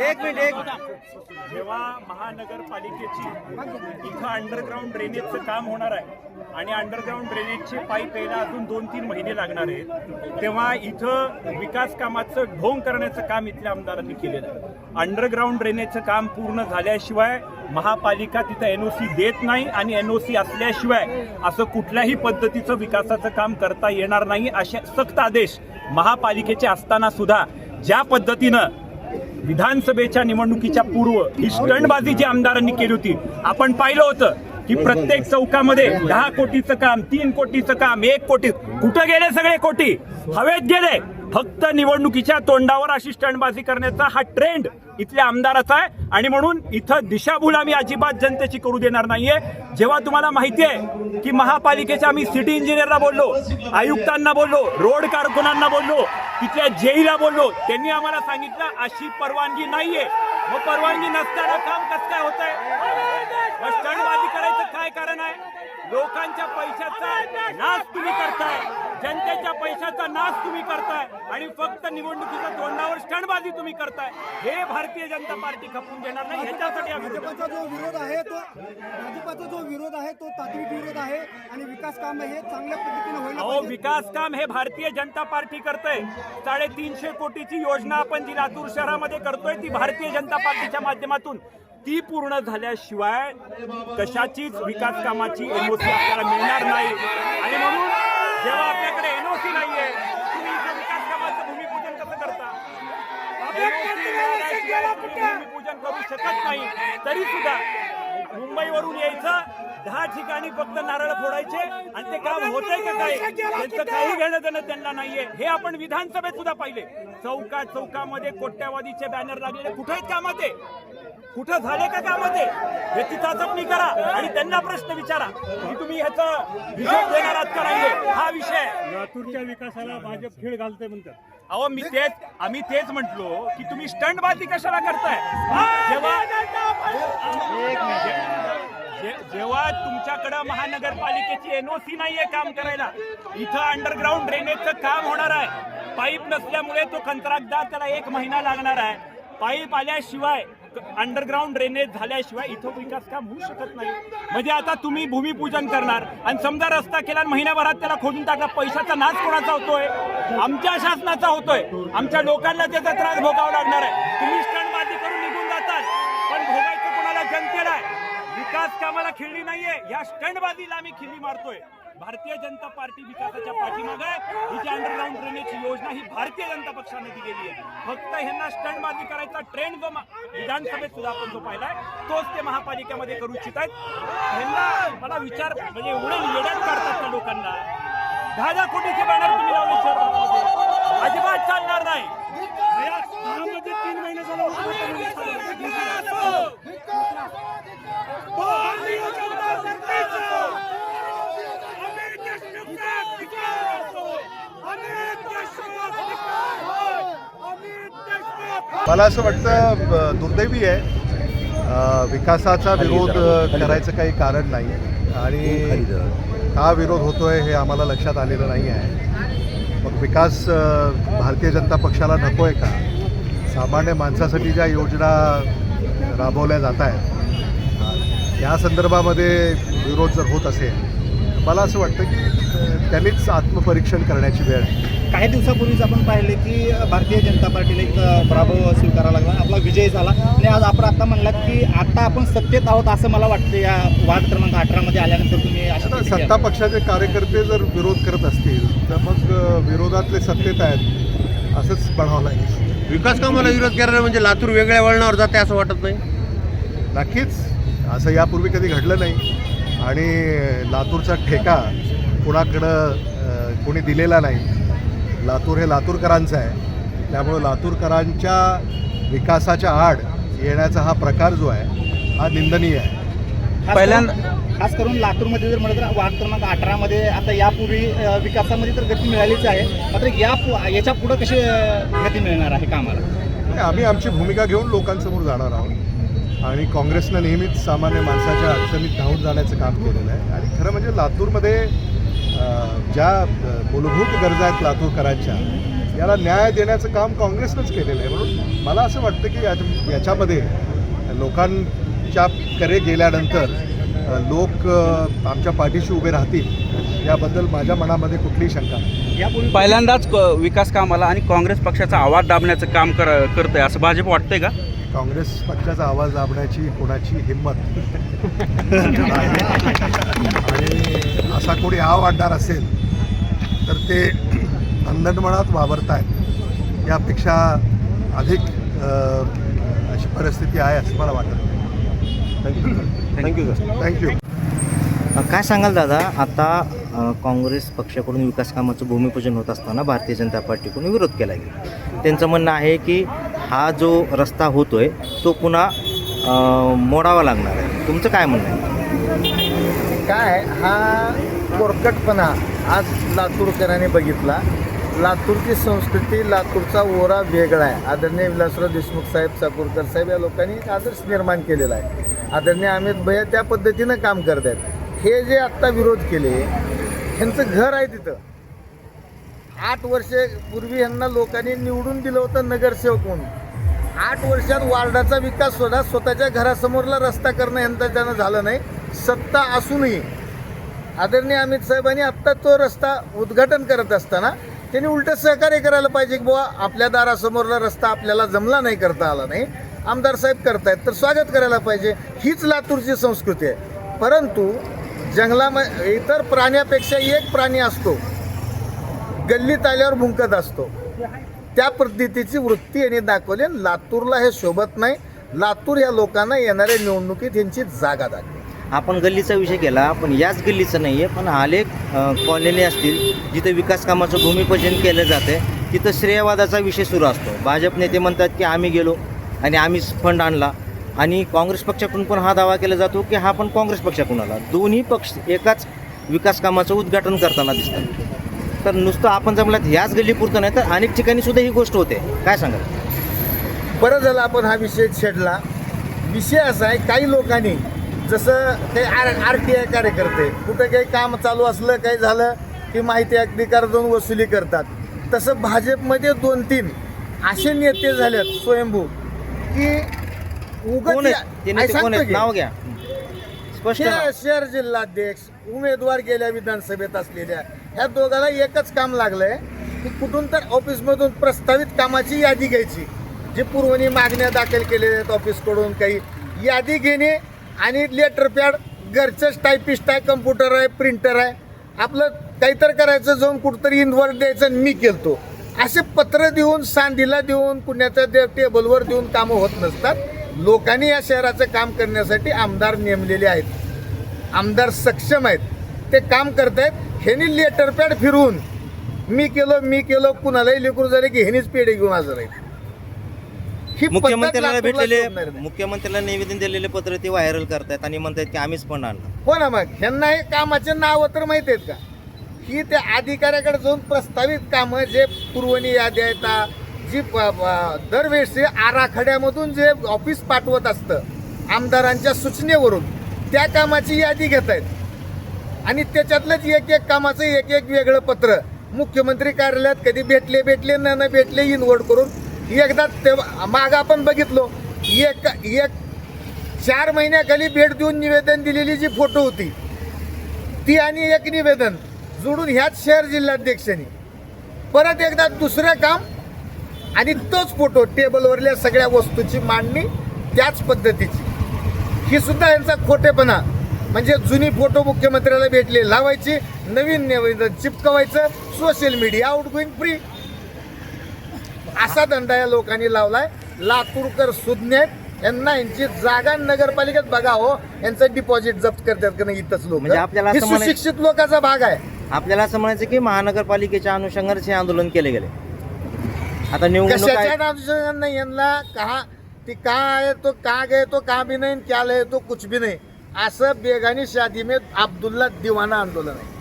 एक मिनिट एक जेव्हा महानगरपालिकेची इथं अंडरग्राऊंड ड्रेनेजचं काम होणार आहे आणि अंडरग्राऊंड ड्रेनेजचे पाईप यायला अजून दोन तीन महिने लागणार आहेत तेव्हा इथं विकास कामाचं ढोंग करण्याचं काम इथल्या आमदारांनी केलेलं आहे. अंडरग्राऊंड ड्रेनेजचं काम पूर्ण झाल्याशिवाय महापालिका तिथं एनओसी देत नाही आणि एनओसी असल्याशिवाय असं कुठल्याही पद्धतीचं विकासाचं काम करता येणार नाही असे सक्त आदेश महापालिकेचे असताना सुद्धा ज्या पद्धतीनं विधानसभेच्या निवडणुकीच्या पूर्व ही स्टंडबाजी जी आमदारांनी केली होती आपण पाहिलं होतं की प्रत्येक चौकामध्ये दहा कोटीचं काम तीन कोटीचं काम एक कोटी कुठं गेले सगळे कोटी? हवेत गेले. फक्त निवडणुकीच्या तोंडावर अशी स्टंटबाजी करण्याचा हा ट्रेंड इथल्या आमदाराचा आहे. आणि म्हणून इथं दिशाभूल आम्ही अजिबात जनतेची करू देणार नाहीये. जेव्हा तुम्हाला माहिती आहे की महापालिकेच्या आम्ही सिटी इंजिनियरला बोललो आयुक्तांना बोललो रोड कारकुनांना बोललो तिथल्या जेईला बोललो त्यांनी आम्हाला सांगितलं अशी परवानगी नाहीये. मग परवानगी नसताना काम कसं काय होत आहे स्टंटबाजी करायचं काय कारण आहे? लोकांच्या पैशाचा नाश तुम्ही करताय. जनतेच्या पैशाचा नाश तुम्ही करताय. आणि फक्त निवडणुकीच्या तोंडावर स्टंटबाजी तुम्ही करताय. हे भारतीय जनता पार्टी खपून देणार नाही. ह्याच्यासाठी. भाजपाचा जो विरोध आहे तो भाजपाचा जो विरोध आहे तो तात्विक विरोध आहे आणि विकास काम हे चांगल्या पद्धतीने व्हायला अहो. विकास काम हे भारतीय जनता पार्टी करते साडेतीनशे कोटीची योजना आपण जी लातूर शहरामध्ये करतोय ती भारतीय जनता पार्टीच्या माध्यमातून. ती पूर्ण झाल्याशिवाय कशाचीच विकास कामाची एनओसी आपल्याला मिळणार नाही. आणि म्हणून जेव्हा आपल्याकडे एनओसी नाहीये तुम्ही विकास कामाचं भूमिपूजन कसं करता? तुम्ही भूमिपूजन करू शकत नाही. तरी सुद्धा मुंबईवरून यायचं दहा ठिकाणी फक्त नारळ फोडायचे. आणि ते काम होतंय का काय? त्यांचं काही घेणं देणं त्यांना नाहीये. हे आपण विधानसभेत सुद्धा पाहिले. चौका चौकामध्ये कोट्यावादीचे बॅनर लागलेले. कुठे आहेत कामात? आहे कुठं झाले का कामात? हे चिताचपणी करा आणि त्यांना प्रश्न विचारा. की तुम्ही ह्याचा हिशोब देणार आहात का नाहीये? हा विषय लातूरच्या विकासाला भाजप खेळ घालते म्हणतात. अहो मी तेच आम्ही तेच म्हटलो की तुम्ही स्टंटबाजी कशाला करताय? जेव्हा जेव्हा तुमच्याकडं महानगरपालिकेची एनओसी नाहीये काम करायला इथं अंडरग्राऊंड ड्रेनेजचं काम होणार आहे. पाईप नसल्यामुळे तो कंत्राटदार त्याला एक महिना लागणार आहे. पाईप आल्याशिवाय अंडरग्राऊंड ड्रेनेज झाल्याशिवाय इथं विकास काम होऊ शकत नाही. म्हणजे आता तुम्ही भूमिपूजन करणार आणि समजा रस्ता केला आणि महिन्याभरात त्याला खोदून टाकला पैशाचा नाच कोणाचा होतोय? आमच्या शासनाचा होतोय. आमच्या लोकांना त्याचा त्रास भोगावा लागणार आहे. तुम्ही स्टंटबाजी करून निघून जातात पण भोगायचं कोणाला जनतेला आहे विकास कामाला खिल्ली नाहीये. या स्टंडबाजीला आम्ही खिल्ली मारतोय. भारतीय जनता पार्टी विकासाच्या पाठीमागे ही जी अंडरग्राऊंड ड्रेनेजची योजना ही भारतीय जनता पक्षाने दिलेली आहे. फक्त ह्यांना स्टंडबाजी करायचा ट्रेंड जो विधानसभेत सुद्धा आपण जो पाहिलाय तोच ते महापालिकेमध्ये करू इच्छित आहेत. ह्यांना मला विचार म्हणजे एवढे येड्यात काढतात त्या लोकांना. दहा दहा कोटीचे बॅनर तुम्ही लावले अजिबात चालणार नाही. तीन महिने मला असं वाटतं दुर्दैवी आहे. विकासाचा विरोध करायचं काही कारण नाही. आणि का विरोध होतोय हे आम्हाला लक्षात आलेलं नाही आहे. मग विकास भारतीय जनता पक्षाला नको आहे का सामान्य माणसासाठी ज्या योजना राबवल्या जात आहेत या संदर्भामध्ये विरोध जर होत असेल मला असं वाटतं की त्यांनीच आत्मपरीक्षण करण्याची वेळ आहे. काही दिवसापूर्वीच आपण पाहिले की भारतीय जनता पार्टीला एक पराभव स्वीकारावा लागला आपला विजय झाला. आणि आज आपण आता म्हणलात की आता आपण सत्तेत आहोत असं मला वाटतं या वाद क्रमांक अठरा मध्ये आल्यानंतर तुम्ही अशा सत्ता पक्षाचे कार्यकर्ते जर विरोध करत असतील तर मग विरोधातले सत्तेत आहेत असंच म्हणावं लागेल. विकास कामाला विरोध करायला म्हणजे लातूर वेगळ्या वळणावर जाते असं वाटत नाही? नक्कीच. असं यापूर्वी कधी घडलं नाही. आणि लातूरचा ठेका कुणाकडं कोणी दिलेला नाही. लातूर हे लातूरकरांचं आहे. त्यामुळं लातूरकरांच्या विकासाच्या आड येण्याचा हा प्रकार जो आहे हा निंदनीय आहे. खास पहिल्यांदा- करून- खास करून लातूरमध्ये जर म्हणलं तर वाद क्रमांक अठरा मध्ये आता यापूर्वी अ, विकासामध्ये तर गती मिळालीच आहे. मात्र या पु- याच्यापुढे कशी अ, गती मिळणार आहे कामाला? नाही, आम्ही आमची भूमिका घेऊन लोकांसमोर जाणार आहोत. आणि काँग्रेसनं नेहमीच सामान्य माणसाच्या अडचणीत धावून जाण्याचं काम केलेलं आहे. आणि खरं म्हणजे लातूरमध्ये ज्या मूलभूत गरजा आहेत लातूरकरांच्या याला न्याय देण्याचं काम काँग्रेसनंच केलेलं आहे. म्हणून मला असं वाटतं की याच्या याच्यामध्ये लोकां चुपचापकडे गेल्यानंतर लोक आमच्या पाठीशी उभे राहतील याबद्दल माझ्या मनामध्ये कुठलीही शंका नाही. यापूर्वी पहिल्यांदाच क- विकास कामाला आणि काँग्रेस पक्षाचा आवाज दाबण्याचं काम कर करतंय असं भाजप वाटतंय का? काँग्रेस पक्षाचा आवाज दाबण्याची कोणाची हिंमत? नाही. आणि असा कोणी आव आणणार असेल तर ते अंधनमनात वावरत आहेत यापेक्षा अधिक अशी परिस्थिती आहे असं मला वाटत. Thank you thank you sir. Thank you. काय सांगाल दादा? आता काँग्रेस पक्षाकडून विकास कामाचं भूमिपूजन होत असताना भारतीय जनता पार्टीकडून विरोध केला गेला. त्यांचं म्हणणं आहे की हा जो रस्ता होतो आहे तो पुन्हा मोडावा लागणार आहे. तुमचं काय म्हणणं आहे? काय हा कोरकटपणा आज लातूरकरांनी बघितला. लातूरची संस्कृती लातूरचा ओरा वेगळा आहे. आदरणीय विलासराव देशमुख साहेब चाकूरकर साहेब या लोकांनी एक आदर्श निर्माण केलेला आहे. आदरणीय अमित भैया त्या पद्धतीनं काम करत आहेत. हे जे आत्ता विरोध केले ह्यांचं घर आहे तिथं. आठ वर्षे पूर्वी यांना लोकांनी निवडून दिलं होतं नगरसेवक म्हणून. आठ वर्षात वार्डाचा विकास सुद्धा स्वतःच्या घरासमोरला रस्ता करणं यांचा त्यानं झालं नाही. सत्ता असूनही आदरणीय अमित साहेबांनी आत्ता तो रस्ता उद्घाटन करत असताना त्यांनी उलटं सहकार्य करायला पाहिजे की बुवा आपल्या दारासमोरला रस्ता आपल्याला जमला नाही करता आला नाही. आमदार साहेब करतायत तर स्वागत करायला पाहिजे. हीच लातूरची संस्कृती आहे. परंतु जंगलाम इतर प्राण्यापेक्षा एक प्राणी असतो. गल्लीत आल्यावर भुंकत असतो. त्या पद्धतीची वृत्ती यांनी दाखवली आणि लातूरला हे शोभत नाही. लातूर या लोकांना येणाऱ्या निवडणुकीत यांची जागा दाखवली आपण गल्लीचा विषय केला पण याच गल्लीचा नाही आहे पण अनेक कॉलनी असतील जिथे विकास कामाचं भूमिपूजन केलं जाते तिथं श्रेयवादाचा विषय सुरू असतो. भाजप नेते म्हणतात की आम्ही गेलो आणि आम्हीच फंड आणला. आणि काँग्रेस पक्षाकडून पण हा दावा केला जातो की हा पण काँग्रेस पक्षाकडून आला. दोन्ही पक्ष एकाच विकास कामाचं उद्घाटन करताना दिसतात. तर नुसतं आपण जमलात ह्याच गल्लीपुरतं नाही तर अनेक ठिकाणी सुद्धा ही गोष्ट होते. काय सांगाल? बरं झालं आपण हा विषय छेडला. विषय असा आहे काही लोकांनी जसं काही आर आर टी आय कार्यकर्ते कुठं काही काम चालू असलं काही झालं की माहिती अधिकार जाऊन वसुली करतात. तसं भाजपमध्ये दोन तीन असे नेते झालेत स्वयंभू की कोण उगाच आहेत ते नेते कोण आहेत? नाव घ्या. स्पष्ट नाव. शहर जिल्हाध्यक्ष उमेदवार गेल्या विधानसभेत असलेल्या ह्या दोघांना एकच काम लागलंय की कुठून तर ऑफिसमधून प्रस्तावित कामाची यादी घ्यायची. जी पूर्वनी मागण्या दाखल केलेल्या आहेत ऑफिसकडून काही. यादी घेणे आणि लेटर पॅड घरचंच टायपिस्ट आहे कम्प्युटर आहे प्रिंटर आहे. आपलं काहीतरी करायचं जाऊन कुठंतरी इनवर्ट द्यायचं आणि मी केलतो. असे पत्र देऊन सांधीला देऊन कुण्याच्या दे- टेबलवर देऊन कामं होत नसतात. लोकांनी या शहराचं काम करण्यासाठी आमदार नेमलेले आहेत. आमदार सक्षम आहेत. ते काम करतायत. ह्यांनी लेटर पॅड फिरवून मी केलं मी केलं कुणालाही लेकरू झाले की ह्यांनीच पेढे घेऊन हजर आहेत ही पद्धत मुख्यमंत्र्याला लातूरला भेटलेले नाही. मुख्यमंत्र्याला निवेदन दिलेले पत्र ते व्हायरल करतायत आणि म्हणतात की आम्हीच पण आणलं. हो ना मग? ह्यांना हे कामाचे नाव तर माहीत आहेत का? ही त्या अधिकाऱ्याकडे जाऊन प्रस्तावित कामं जे पुरवणी याद्या येतात जी प- प- दरवेळेस आराखड्यामधून जे ऑफिस पाठवत असतं आमदारांच्या सूचनेवरून त्या कामाची यादी घेत आहेत आणि त्याच्यातलंच एक एक कामाचं एक एक वेगळं पत्र. मुख्यमंत्री कार्यालयात कधी भेटले भेटले न न भेटले इनवर्ड करून एकदा ते माग आपण बघितलो. एक एक चार महिन्याखाली भेट देऊन निवेदन दिलेली जी फोटो होती ती आणि एक निवेदन जोडून ह्याच शहर जिल्हाध्यक्षांनी. परत एकदा दुसरं काम आणि तोच फोटो टेबलवरल्या सगळ्या वस्तूची मांडणी त्याच पद्धतीची. ही सुद्धा यांचा खोटेपणा. म्हणजे जुनी फोटो मुख्यमंत्र्याला भेटले लावायची नवीन निवेदन चिपकवायचं social media out going free असा धंदा या लोकांनी लावलाय. लातूरकर सुज्ञ यांना यांची जागा नगरपालिकेत बघा हो. यांचं डिपॉझिट जप्त करतात का नाही इथंच लोक. म्हणजे आपल्याला असं म्हणाय- सुशिक्षित लोकांचा भाग आहे. आपल्याला असं म्हणायचं की महानगरपालिकेच्या अनुषंगानेच हे आंदोलन केले गेले. आता निवडणूक कशाच्या आहे अनुषंगाने नाही यांना कहा ती का आहे तो का गए तो का भी नाही क्या लय तो कुछ भी नाही. असं बेगानी शादी में अब्दुल्ला दिवाना आंदोलन आहे.